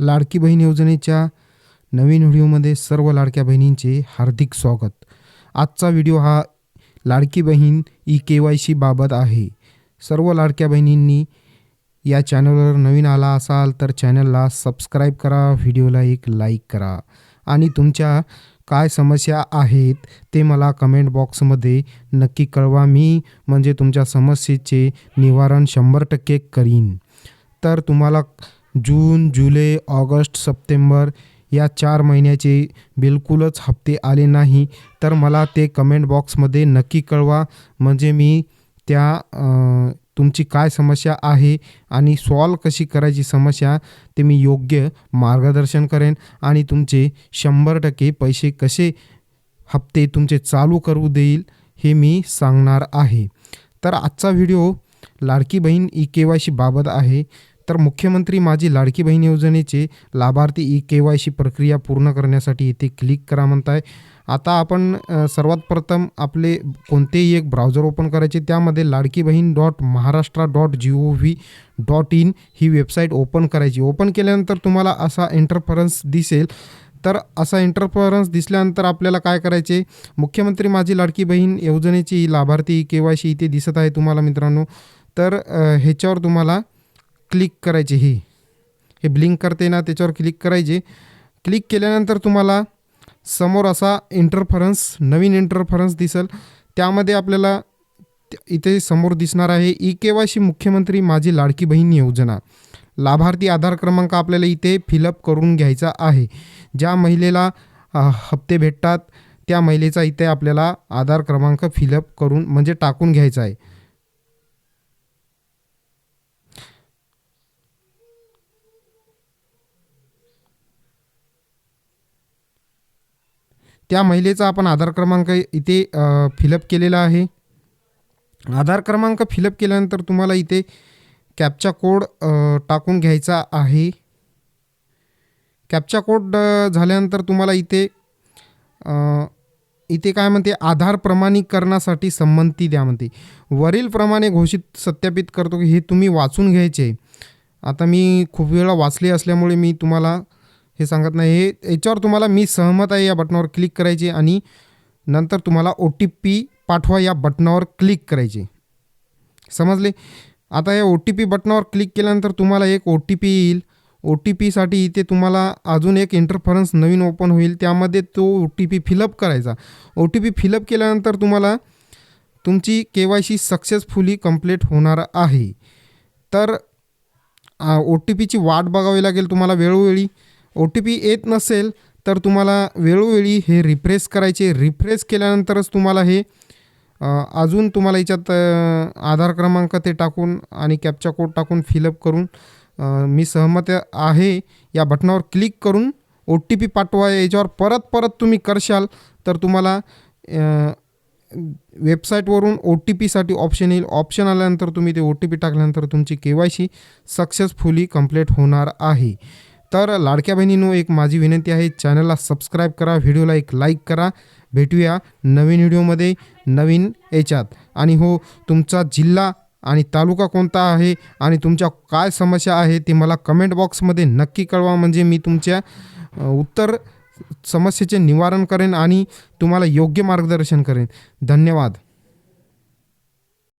लाडकी बहीण योजनेच्या नवीन व्हिडिओमध्ये सर्व लाडक्या बहिणींचे हार्दिक स्वागत. आजचा व्हिडिओ हा लाडकी बहीण ई के वाय सी बाबत आहे. सर्व लाडक्या बहिणींनी या चॅनलवर नवीन आला असाल तर चॅनलला सबस्क्राईब करा व्हिडिओला एक लाईक करा. आणि तुमच्या काय समस्या आहेत ते मला कमेंट बॉक्समध्ये नक्की कळवा. मी म्हणजे तुमच्या समस्येचे निवारण शंभर टक्के करीन. तर तुम्हाला जून जुलै ऑगस्ट सप्टेंबर या चार महिन्याचे बिलकुलच हप्ते आले नाही. तर मला ते कमेंट बॉक्समध्ये नक्की कळवा. म्हणजे मी त्या तुमची काय समस्या आहे आणि सॉल्व कशी करायची समस्या ते मी योग्य मार्गदर्शन करेन आणि तुमचे शंभर टक्के पैसे कसे हप्ते तुमचे चालू करू देईल हे मी सांगणार आहे. तर आजचा व्हिडिओ लाडकी बहीण ई के वायशी बाबत आहे. तर मुख्यमंत्री माझी लाडकी बहीण योजनेचे लाभार्थी ई के वाय सी प्रक्रिया पूर्ण करण्यासाठी इथे क्लिक करा म्हणताय. आता आपण सर्वात प्रथम आपले कोणतेही एक ब्राउझर ओपन करायचे त्यामध्ये Ladki Bahin dot Maharashtra dot G O V dot in he website open करायची. ओपन केल्यानंतर तुम्हाला असा इंटरफरन्स दिसेल. तर असा इंटरफरन्स दिसल्यानंतर आपल्याला काय करायचे? मुख्यमंत्री माझी लाडकी बहीण योजनेची लाभार्थी के वाय सी इथे दिसत आहे तुम्हाला मित्रांनो. तर ह्याच्यावर तुम्हाला क्लिक करायचे हे. हे ब्लिंक करते ना त्याच्यावर क्लिक करायचे. क्लिक केल्यानंतर तुम्हाला समोर असा इंटरफरन्स नवीन इंटरफरन्स दिसेल. त्यामध्ये आपल्याला इथे समोर दिसणार आहे ई के वाय सी मुख्यमंत्री माझी लाडकी बहीण योजना. लाभार्थी आधार क्रमांक आपल्याला इथे फिलअप करून घ्यायचा आहे. ज्या महिलेला हप्ते भेटतात त्या महिलेचा इथे आपल्याला आधार क्रमांक फिलअप करून म्हणजे टाकून घ्यायचा आहे. त्या महिलेचा आपण आधार क्रमांक इथे फिलअप केलेला आहे. आधार क्रमांक फिलअप केल्यानंतर तुम्हाला इथे कॅपचा कोड टाकून घ्यायचा आहे. कॅपचा कोड झाल्यानंतर तुम्हाला इथे इथे काय म्हणते आधार प्रमाणीकरणासाठी संमती द्या म्हणते. वरील प्रमाणे घोषित सत्यापित करतो की हे तुम्ही वाचून घ्यायचे. आता मी खूप वेळा वाचले असल्यामुळे मी तुम्हाला हे सांगत नाही. हे याच्यावर तुम्हाला मी सहमत आहे या बटनावर क्लिक करायचे आणि नंतर तुम्हाला ओ टी पी पाठवा या बटनावर क्लिक करायचे. समजले? आता या ओ टी पी बटनावर क्लिक केल्यानंतर तुम्हाला एक ओ टी पी येईल. ओ टी पीसाठी इथे तुम्हाला अजून एक इंटरफरन्स नवीन ओपन होईल. त्यामध्ये तो ओ टी पी फिलअप करायचा. ओ टी पी फिलअप केल्यानंतर तुम्हाला तुमची K Y C successfully complete होणार आहे. तर ओ टी पीची वाट बघावी लागेल. तुम्हाला वेळोवेळी ओ टी पी येत नसेल तर तुम्हाला वेळोवेळी हे रिफ्रेश करायचे. रिफ्रेश केल्यानंतरच तुम्हाला हे अजून तुम्हाला याच्यात आधार क्रमांक ते टाकून आणि कॅपचा कोड टाकून फिलअप करून मी सहमत आहे. या बटनावर क्लिक करून ओ टी पी पाठवा. याच्यावर परत परत तुम्ही करशाल तर तुम्हाला वेबसाईटवरून ओ टी पीसाठी ऑप्शन येईल. ऑप्शन आल्यानंतर तुम्ही ते ओ टी पी टाकल्यानंतर तुमची K Y C successfully complete होणार आहे. तर लाडक्या बहिणींनो एक माझी विनंती आहे चॅनलला सबस्क्राईब करा व्हिडिओला एक लाईक करा. भेटूया नवीन व्हिडिओमध्ये नवीन याच्यात. आणि हो तुमचा जिल्हा आणि तालुका कोणता आहे आणि तुमच्या काय समस्या आहे ते मला कमेंट बॉक्समध्ये नक्की कळवा. म्हणजे मी तुमच्या उत्तर समस्येचे निवारण करेन आणि तुम्हाला योग्य मार्गदर्शन करेन. धन्यवाद.